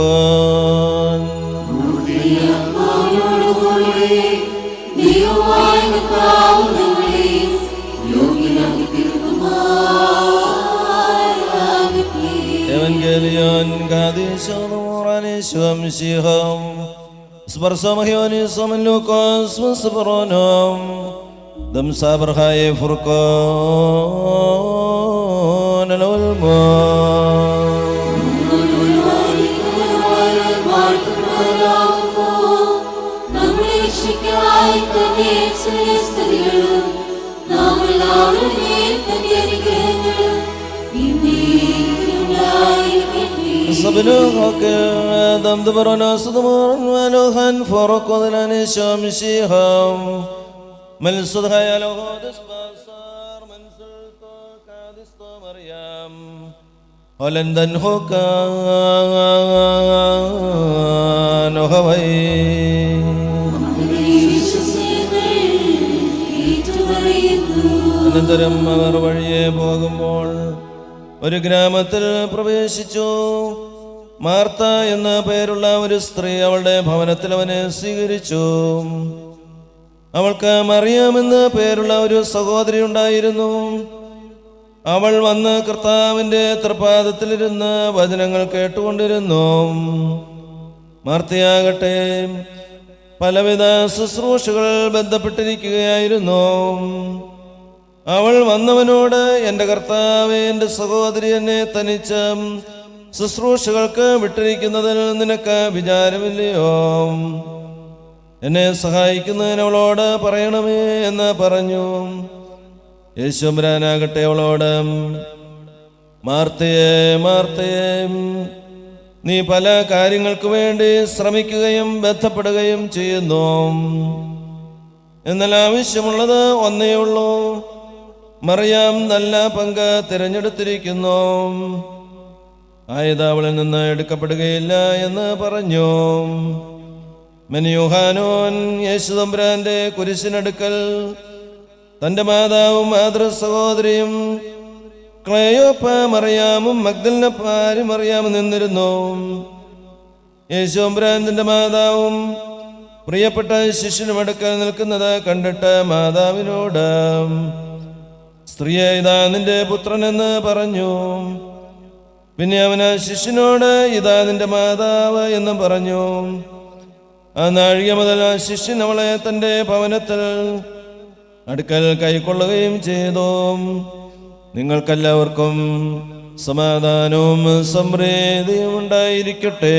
قربان Evangelion gadisho dumuran ishwam shiham Sbar samahyon isam lukos wasbaronam Dam sabar khaye furqan al-ulman கண்ணீர் ஸ்திரிகளும் நாங்கள் ஆளுநே தந்திருக்கிறோம் صبنوك دم دبرنا صدمر ولوهن فرق وذلان شمسيهم من صدها يا لغود اسبصار من سلطوك عدست مريم ولندن هكا نهوين അനന്തരം അവർ വഴിയെ പോകുമ്പോൾ ഒരു ഗ്രാമത്തിൽ പ്രവേശിച്ചു. മാർത്ത എന്ന പേരുള്ള ഒരു സ്ത്രീ അവളുടെ ഭവനത്തിൽ അവനെ സ്വീകരിച്ചു. അവൾക്ക് മറിയാമെന്ന പേരുള്ള ഒരു സഹോദരി ഉണ്ടായിരുന്നു. അവൾ വന്ന് കർത്താവിന്റെ തൃപാദത്തിലിരുന്ന് വചനങ്ങൾ കേട്ടുകൊണ്ടിരുന്നു. മാർത്തയാകട്ടെ പലവിധ ശുശ്രൂഷകൾ ബന്ധപ്പെട്ടിരിക്കുകയായിരുന്നു. അവൾ വന്നവനോട് എന്റെ കർത്താവ് എന്റെ സഹോദരി എന്നെ തനിച്ച ശുശ്രൂഷകൾക്ക് വിട്ടിരിക്കുന്നതിൽ നിനക്ക് വിചാരമില്ലയോ? എന്നെ സഹായിക്കുന്നതിന് അവളോട് പറയണമേ എന്ന് പറഞ്ഞു. യേശുമ്പരാനാകട്ടെ അവളോട് മാർത്തയെ മാർത്തയെ നീ പല കാര്യങ്ങൾക്ക് വേണ്ടി ശ്രമിക്കുകയും ബന്ധപ്പെടുകയും ചെയ്യുന്നു. എന്നാൽ ആവശ്യമുള്ളത് ഒന്നേ ഉള്ളൂ. മറിയാം നല്ല പങ്ക് തിരഞ്ഞെടുത്തിരിക്കുന്നു. ആയത് അവളിൽ നിന്ന് എടുക്കപ്പെടുകയില്ല എന്ന് പറഞ്ഞു. മെനിയുഹാനോൻ യേശുദമ്പുരാന്റെ കുരിശിനടുക്കൽ തന്റെ മാതാവും മാതൃ സഹോദരിയും ക്ലയോപ്പ മറിയാമും മഗ്ദലിനപ്പാരും മറിയാമും നിന്നിരുന്നു. യേശുദമ്പുരാന്റെ മാതാവും പ്രിയപ്പെട്ട ശിഷ്യനുമടുക്കൽ നിൽക്കുന്നത് കണ്ടിട്ട് മാതാവിനോട് സ്ത്രീയെ ഇതാ നിന്റെ പുത്രനെന്ന് പറഞ്ഞു. പിന്നെ അവന് ശിഷ്യനോട് ഇതാ നിന്റെ മാതാവ് എന്ന് പറഞ്ഞു. ആ നാഴിക മുതൽ ആ ശിഷ്യൻ അവളെ തന്റെ ഭവനത്തിൽ അടുക്കൽ കൈക്കൊള്ളുകയും ചെയ്തു. നിങ്ങൾക്കെല്ലാവർക്കും സമാധാനവും സമൃദ്ധിയും ഉണ്ടായിരിക്കട്ടെ.